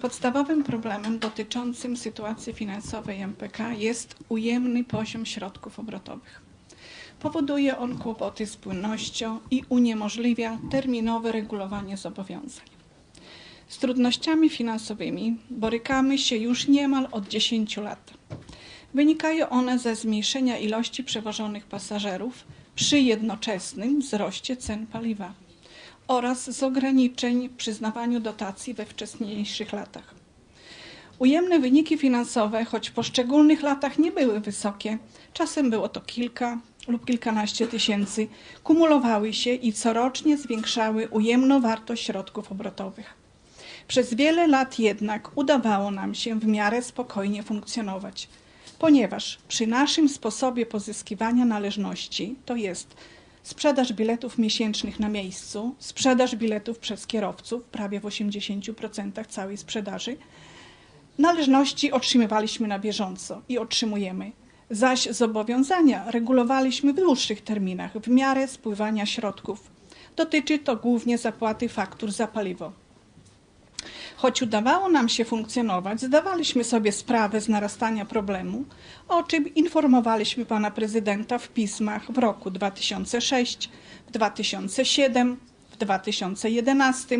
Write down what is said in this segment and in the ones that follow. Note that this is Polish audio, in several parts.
Podstawowym problemem dotyczącym sytuacji finansowej MPK jest ujemny poziom środków obrotowych. Powoduje on kłopoty z płynnością i uniemożliwia terminowe regulowanie zobowiązań. Z trudnościami finansowymi borykamy się już niemal od 10 lat. Wynikają one ze zmniejszenia ilości przewożonych pasażerów przy jednoczesnym wzroście cen paliwa oraz z ograniczeń przyznawaniu dotacji we wcześniejszych latach. Ujemne wyniki finansowe, choć w poszczególnych latach nie były wysokie, czasem było to kilka lub kilkanaście tysięcy, kumulowały się i corocznie zwiększały ujemną wartość środków obrotowych. Przez wiele lat jednak udawało nam się w miarę spokojnie funkcjonować, ponieważ przy naszym sposobie pozyskiwania należności, to jest sprzedaż biletów miesięcznych na miejscu, sprzedaż biletów przez kierowców, prawie w 80% całej sprzedaży, należności otrzymywaliśmy na bieżąco i otrzymujemy. Zaś zobowiązania regulowaliśmy w dłuższych terminach, w miarę spływania środków. Dotyczy to głównie zapłaty faktur za paliwo. Choć udawało nam się funkcjonować, zdawaliśmy sobie sprawę z narastania problemu, o czym informowaliśmy pana prezydenta w pismach w roku 2006, w 2007, w 2011,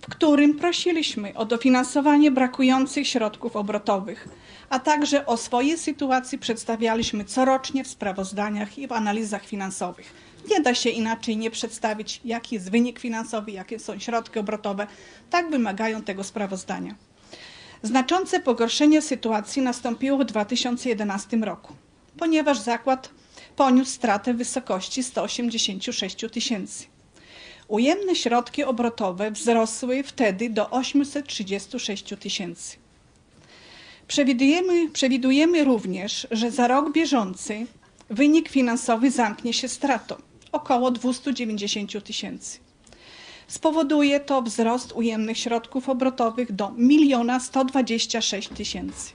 w którym prosiliśmy o dofinansowanie brakujących środków obrotowych, a także o swojej sytuacji przedstawialiśmy corocznie w sprawozdaniach i w analizach finansowych. Nie da się inaczej nie przedstawić, jaki jest wynik finansowy, jakie są środki obrotowe. Tak wymagają tego sprawozdania. Znaczące pogorszenie sytuacji nastąpiło w 2011 roku, ponieważ zakład poniósł stratę w wysokości 186 tysięcy. Ujemne środki obrotowe wzrosły wtedy do 836 tysięcy. Przewidujemy, przewidujemy również, że za rok bieżący wynik finansowy zamknie się stratą około 290 tysięcy. Spowoduje to wzrost ujemnych środków obrotowych do 1 126 tysięcy.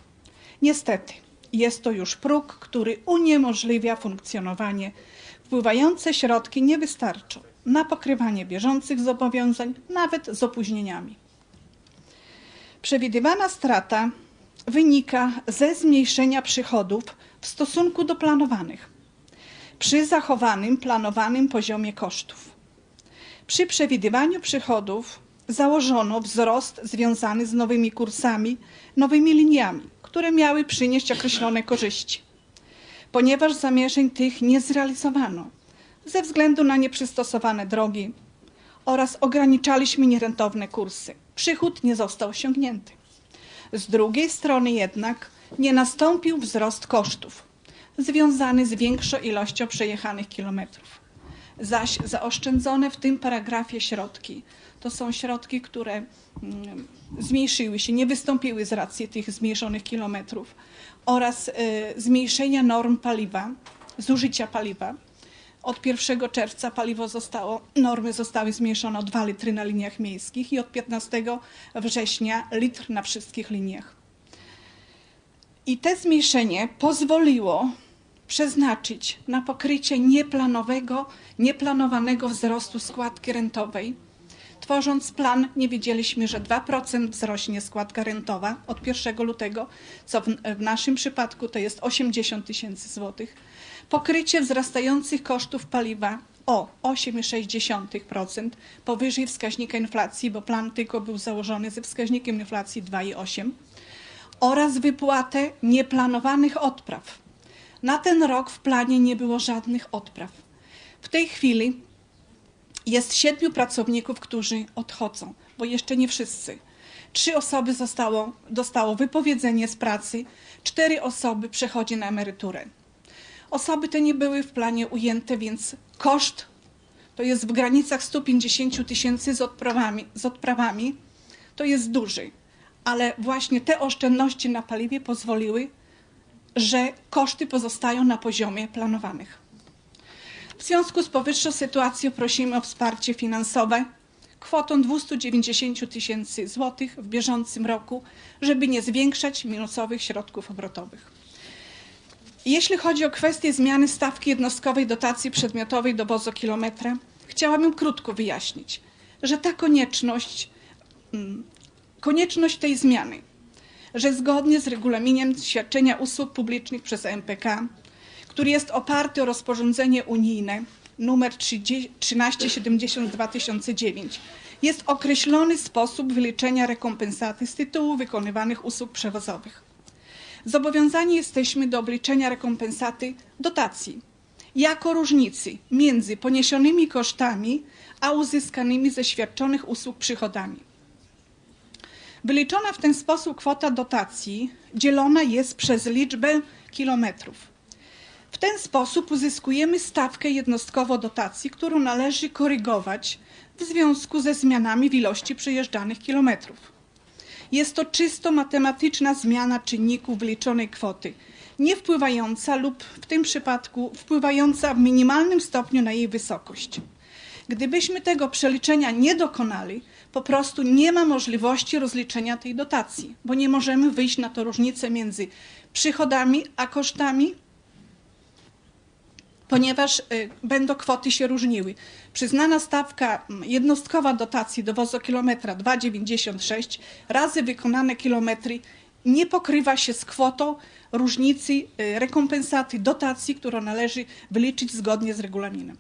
Niestety, jest to już próg, który uniemożliwia funkcjonowanie. Wpływające środki nie wystarczą na pokrywanie bieżących zobowiązań, nawet z opóźnieniami. Przewidywana strata wynika ze zmniejszenia przychodów w stosunku do planowanych przy zachowanym planowanym poziomie kosztów. Przy przewidywaniu przychodów założono wzrost związany z nowymi kursami, nowymi liniami, które miały przynieść określone korzyści. Ponieważ zamierzeń tych nie zrealizowano ze względu na nieprzystosowane drogi oraz ograniczaliśmy nierentowne kursy, przychód nie został osiągnięty. Z drugiej strony jednak nie nastąpił wzrost kosztów, związany z większą ilością przejechanych kilometrów. Zaś zaoszczędzone w tym paragrafie środki to są środki, które mm, zmniejszyły się, nie wystąpiły z racji tych zmniejszonych kilometrów oraz y, zmniejszenia norm paliwa, zużycia paliwa. Od 1 czerwca paliwo zostało, normy zostały zmniejszone o 2 litry na liniach miejskich i od 15 września litr na wszystkich liniach. I te zmniejszenie pozwoliło przeznaczyć na pokrycie nieplanowego, nieplanowanego wzrostu składki rentowej. Tworząc plan, nie wiedzieliśmy, że 2% wzrośnie składka rentowa od 1 lutego, co w, w naszym przypadku to jest 80 tysięcy złotych. Pokrycie wzrastających kosztów paliwa o 8,6% powyżej wskaźnika inflacji, bo plan tylko był założony ze wskaźnikiem inflacji 2,8% oraz wypłatę nieplanowanych odpraw. Na ten rok w planie nie było żadnych odpraw. W tej chwili jest siedmiu pracowników, którzy odchodzą, bo jeszcze nie wszyscy. Trzy osoby zostało, dostało wypowiedzenie z pracy, cztery osoby przechodzi na emeryturę. Osoby te nie były w planie ujęte, więc koszt to jest w granicach 150 tysięcy z odprawami, z odprawami, to jest duży ale właśnie te oszczędności na paliwie pozwoliły, że koszty pozostają na poziomie planowanych. W związku z powyższą sytuacją prosimy o wsparcie finansowe kwotą 290 tysięcy złotych w bieżącym roku, żeby nie zwiększać minusowych środków obrotowych. Jeśli chodzi o kwestię zmiany stawki jednostkowej dotacji przedmiotowej do wozokilometra, chciałabym krótko wyjaśnić, że ta konieczność mm, konieczność tej zmiany, że zgodnie z regulaminem świadczenia usług publicznych przez MPK, który jest oparty o rozporządzenie unijne nr 1370-2009, jest określony sposób wyliczenia rekompensaty z tytułu wykonywanych usług przewozowych. Zobowiązani jesteśmy do obliczenia rekompensaty dotacji jako różnicy między poniesionymi kosztami a uzyskanymi ze świadczonych usług przychodami. Wyliczona w ten sposób kwota dotacji dzielona jest przez liczbę kilometrów. W ten sposób uzyskujemy stawkę jednostkowo dotacji, którą należy korygować w związku ze zmianami w ilości przejeżdżanych kilometrów. Jest to czysto matematyczna zmiana czynników wyliczonej kwoty, nie wpływająca lub w tym przypadku wpływająca w minimalnym stopniu na jej wysokość. Gdybyśmy tego przeliczenia nie dokonali, po prostu nie ma możliwości rozliczenia tej dotacji, bo nie możemy wyjść na to różnicę między przychodami a kosztami, ponieważ y, będą kwoty się różniły. Przyznana stawka mm, jednostkowa dotacji do wozokilometra 2,96 razy wykonane kilometry nie pokrywa się z kwotą różnicy y, rekompensaty dotacji, którą należy wyliczyć zgodnie z regulaminem.